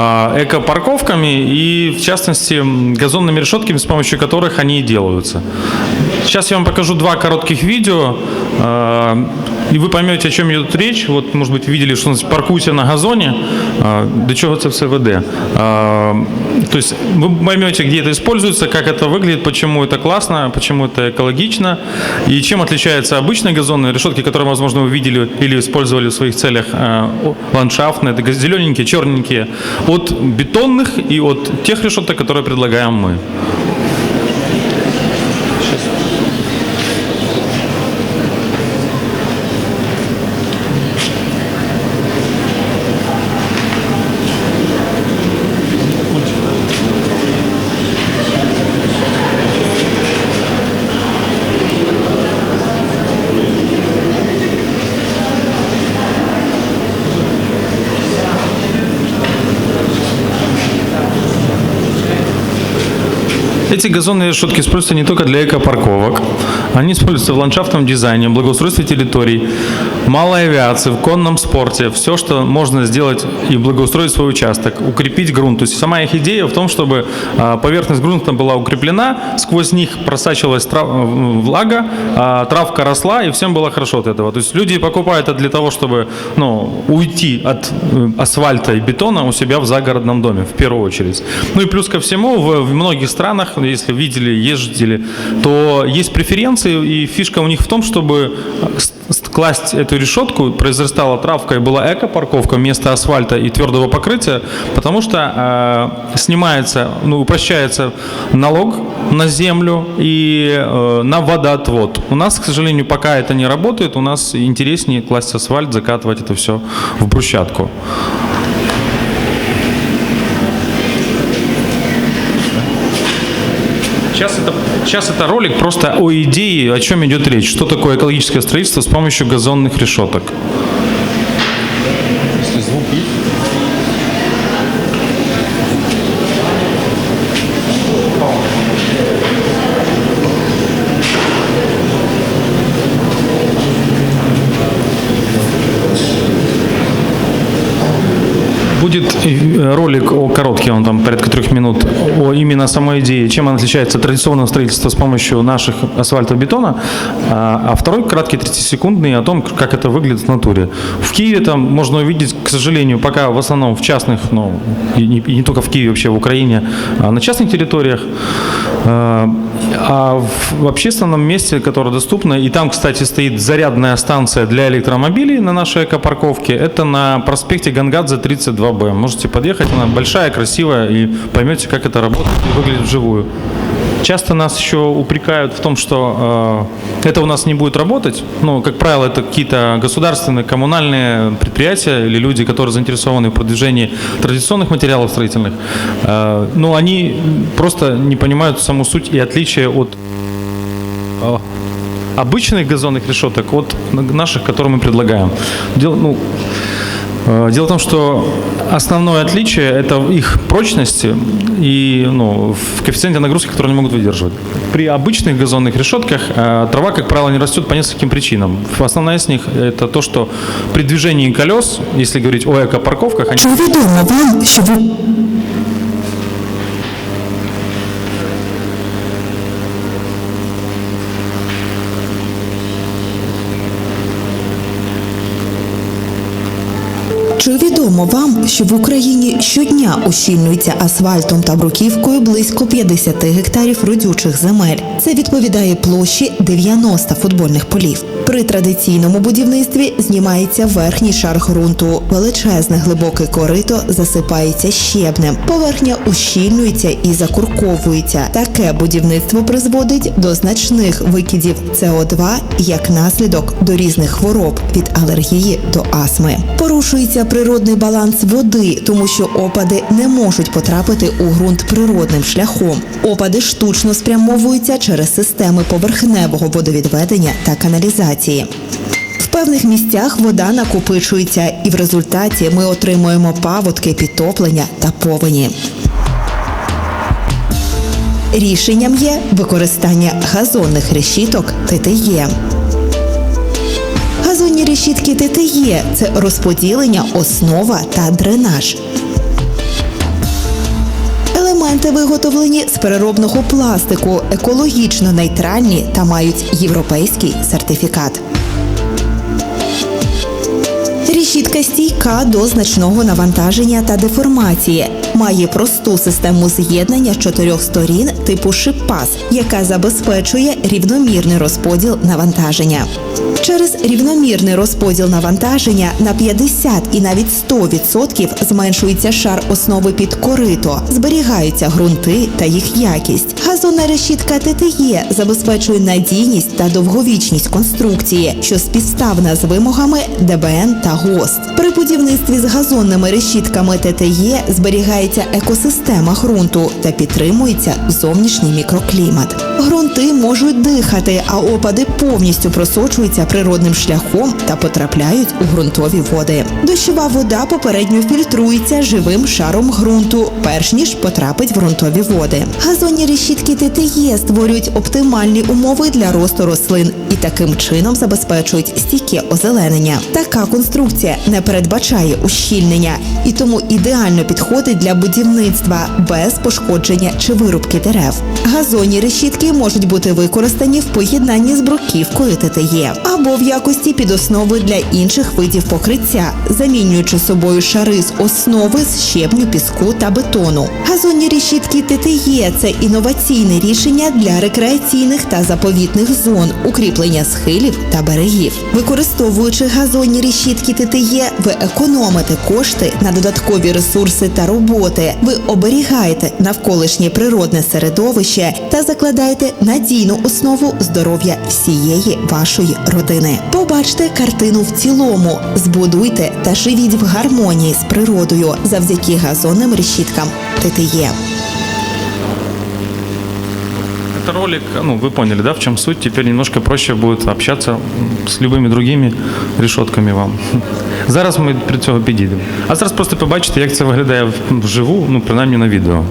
А, экопарковками и, в частности, газонными решетками, с помощью которых они и делаются. Сейчас я вам покажу два коротких видео, а, и вы поймете, о чем идет речь. Вот, может быть, видели, что у нас паркуйся на газоні. А, до чого це все То есть вы поймете, где это используется, как это выглядит, почему это классно, почему это экологично и чем відрізняється обычные газонные решетки, которые, возможно, вы видели или использовали в своих целях ландшафтные, это зелененькие, черненькие. от бетонных и от тех решеток, которые предлагаем мы. Эти газонные решетки используются не только для экопарковок. Они используются в ландшафтном дизайне, благоустройстве территорий, малой авиации, в конном спорте. Все, что можно сделать и благоустроить свой участок, укрепить грунт. То есть сама их идея в том, чтобы а, поверхность грунта была укреплена, сквозь них просачивалась трав- э, влага, а, травка росла, и всем было хорошо от этого. То есть люди покупают это для того, чтобы ну, уйти от э, асфальта и бетона у себя в загородном доме, в первую очередь. Ну и плюс ко всему, в, в многих странах, если видели, ездили, то есть преференции, и фишка у них в том, чтобы класть эту решетку, произрастала травка и была эко-парковка вместо асфальта и твердого покрытия, потому что э, снимается, ну, упрощается налог на землю и э, на водоотвод. У нас, к сожалению, пока это не работает, у нас интереснее класть асфальт, закатывать это все в брусчатку. Сейчас это, сейчас это ролик просто о идее, о чем идет речь. Что такое экологическое строительство с помощью газонных решеток. Будет э, ролик о короткий, он там порядка трех минут, о именно самой идее, чем он отличается от традиционного строительства с помощью наших асфальтобетона, а а второй краткий 30-секундный о том, как это выглядит в натуре. В Киеве там можно увидеть, к сожалению, пока в основном в частных, ну, и не, и не только в Киеве, вообще в Украине, а на частных территориях, а в общественном месте, которое доступно, и там, кстати, стоит зарядная станция для электромобилей на нашей экопарковке, это на проспекте Гангадзе 32Б. Можете подъехать, она большая, красивая, и поймете, как это работает и выглядит вживую. Часто нас еще упрекают в том, что э, это у нас не будет работать. Ну, как правило, это какие-то государственные, коммунальные предприятия или люди, которые заинтересованы в продвижении традиционных материалов строительных. Э, но они просто не понимают саму суть и отличие от э, обычных газонных решеток от наших, которые мы предлагаем. Дело, ну, дело в том, что основное отличие – это их прочности и ну, в коэффициенте нагрузки, которые они могут выдерживать. При обычных газонных решетках э, трава, как правило, не растет по нескольким причинам. Основная из них – это то, что при движении колес, если говорить о экопарковках, они Чи відомо вам, що ви Чи відомо вам, що в Україні щодня ущільнюється асфальтом та бруківкою близько 50 гектарів родючих земель? Це відповідає площі 90 футбольних полів. При традиційному будівництві знімається верхній шар ґрунту. Величезне глибоке корито засипається щебнем. Поверхня ущільнюється і закурковується. Таке будівництво призводить до значних викидів СО2 як наслідок до різних хвороб від алергії до астми. Порушується природний баланс води, тому що опади не можуть потрапити у ґрунт природним шляхом. Опади штучно спрямовуються через системи поверхневого водовідведення та каналізації. В певних місцях вода накопичується, і в результаті ми отримуємо паводки, підтоплення та повені. Рішенням є використання газонних решіток ТТЄ. Газонні решітки ТТЄ – це розподілення, основа та дренаж. Елементи виготовлені з переробного пластику, екологічно нейтральні та мають європейський сертифікат. Рішітка стійка до значного навантаження та деформації. Має просту систему з'єднання чотирьох сторін типу шиппас, яка забезпечує рівномірний розподіл навантаження. Через рівномірний розподіл навантаження на 50 і навіть 100% зменшується шар основи під корито, зберігаються ґрунти та їх якість. Газонна решітка ТТЄ забезпечує надійність та довговічність конструкції, що співставна з вимогами ДБН та ГОСТ. При будівництві з газонними решітками ТТЄ зберігається екосистема ґрунту та підтримується зовнішній мікроклімат. Ґрунти можуть дихати, а опади повністю просочуються природним шляхом та потрапляють у ґрунтові води. Дощова вода попередньо фільтрується живим шаром ґрунту, перш ніж потрапить в ґрунтові води. Газонні решітки ТТЄ створюють оптимальні умови для росту рослин і таким чином забезпечують стійке озеленення. Така конструкція не передбачає ущільнення і тому ідеально підходить для будівництва без пошкодження чи вирубки дерев. Газонні решітки можуть бути використані в поєднанні з бруківкою ТТЄ або в якості підоснови для інших видів покриття, замінюючи собою шари з основи з щебню, піску та бетону. Газонні решітки ТТЄ – це інноваційне рішення для рекреаційних та заповітних зон, укріплення схилів та берегів. Використовуючи газонні решітки ТТЄ, ви економите кошти на додаткові ресурси та роботи. Ви оберігаєте навколишнє природне середовище та закладаєте надійну основу здоров'я всієї вашої родини. Побачте картину в цілому, збудуйте та живіть в гармонії з природою завдяки газонним решіткам ТТЄ Это ролик, ну, вы поняли, да, в чем суть. Теперь немножко проще будет общаться м, с любыми другими решетками вам. Зараз ми при цього підійдемо. А зараз просто побачите, як це виглядає в- вживу, ну, принаймні на відео.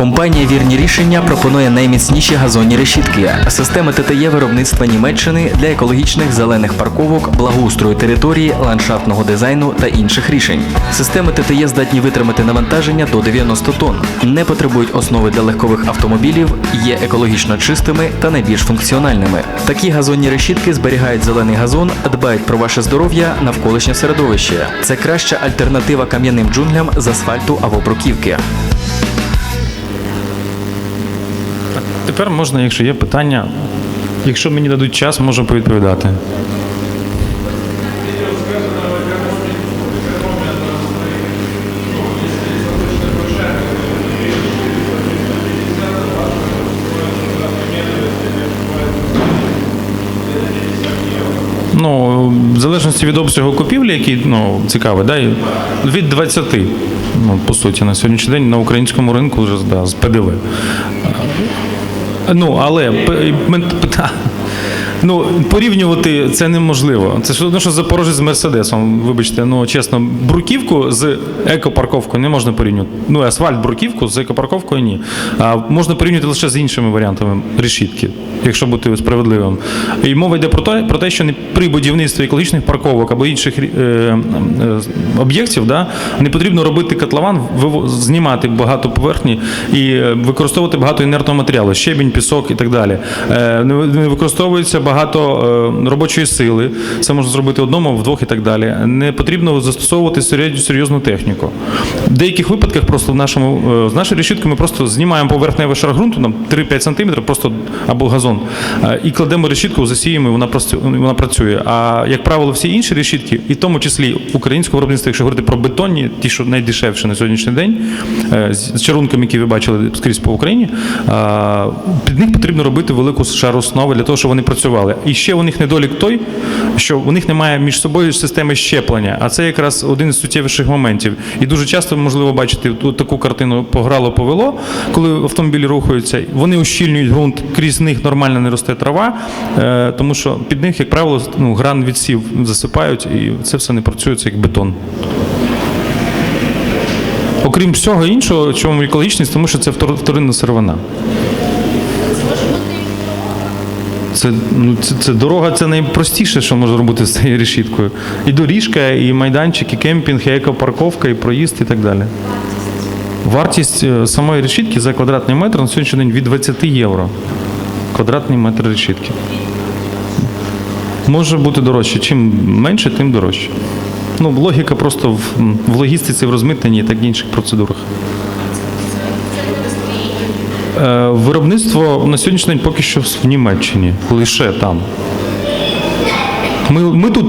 Компанія Вірні рішення пропонує найміцніші газонні решітки, системи ТТЄ виробництва Німеччини для екологічних зелених парковок, благоустрою території, ландшафтного дизайну та інших рішень. Системи ТТЄ здатні витримати навантаження до 90 тонн, не потребують основи для легкових автомобілів, є екологічно чистими та найбільш функціональними. Такі газонні решітки зберігають зелений газон, дбають про ваше здоров'я, навколишнє середовище. Це краща альтернатива кам'яним джунглям з асфальту або бруківки. Тепер можна, якщо є питання, якщо мені дадуть час, можу повідповідати. Ну, в залежності від обсягу купівлі, який ну, цікавий, да, від 20, ну, по суті, на сьогоднішній день на українському ринку вже да, з ПДВ. Ну, але ну, порівнювати це неможливо. Це ж одно, що Запорожець з Мерседесом. Вибачте, ну чесно, бруківку з екопарковкою не можна порівнювати. Ну, асфальт, бруківку з екопарковкою ні. А можна порівнювати лише з іншими варіантами решітки, якщо бути справедливим. І мова йде про те, про те, що при будівництві екологічних парковок або інших е, е, об'єктів да, не потрібно робити котлован, знімати багато поверхні і е, використовувати багато інертного матеріалу, щебінь, пісок і так далі. Е, не використовується багато е, робочої сили. Це можна зробити одному, вдвох і так далі. Не потрібно застосовувати серйозну, техніку. В деяких випадках просто в нашому е, з нашої решітки ми просто знімаємо поверхневий шар ґрунту, там 3-5 см, просто або газон, е, і кладемо решітку, засіємо, і вона просто вона працює. А як правило, всі інші решітки, і в тому числі українського виробництва, якщо говорити про бетонні, ті, що найдешевші на сьогоднішній день, з чарунками, які ви бачили скрізь по Україні, під них потрібно робити велику шар основи для того, щоб вони працювали. І ще у них недолік той, що у них немає між собою системи щеплення, а це якраз один з суттєвіших моментів. І дуже часто можливо бачити таку картину пограло повело, коли автомобілі рухаються, вони ущільнюють ґрунт, крізь них нормально не росте трава, е, тому що під них, як правило, ну, гран відсів засипають, і це все не працює, це як бетон. Окрім всього іншого, чому екологічність, тому що це втор- вторинна сировина. Це, ну, це, це дорога це найпростіше, що можна робити з цією решіткою. І доріжка, і майданчик, і кемпінг, і екопарковка, і проїзд, і так далі. Вартість е, самої решітки за квадратний метр на сьогоднішній день від 20 євро. Квадратний метр решітки. Може бути дорожче. Чим менше, тим дорожче. Ну, логіка просто в, в логістиці, в розмитненні та інших процедурах. Е, Виробництво на сьогоднішній день поки що в Німеччині, лише там. Ми, ми тут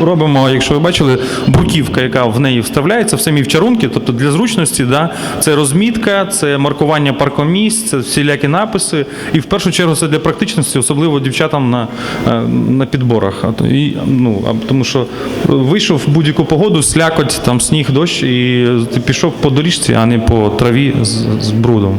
робимо, якщо ви бачили, бруківка, яка в неї вставляється в самі вчарунки, тобто для зручності, да, це розмітка, це маркування паркомісць, це всілякі написи. І в першу чергу це для практичності, особливо дівчатам на, е, на підборах. І, ну, тому що вийшов в будь-яку погоду, слякоть, там сніг, дощ, і ти пішов по доріжці, а не по траві з, з брудом.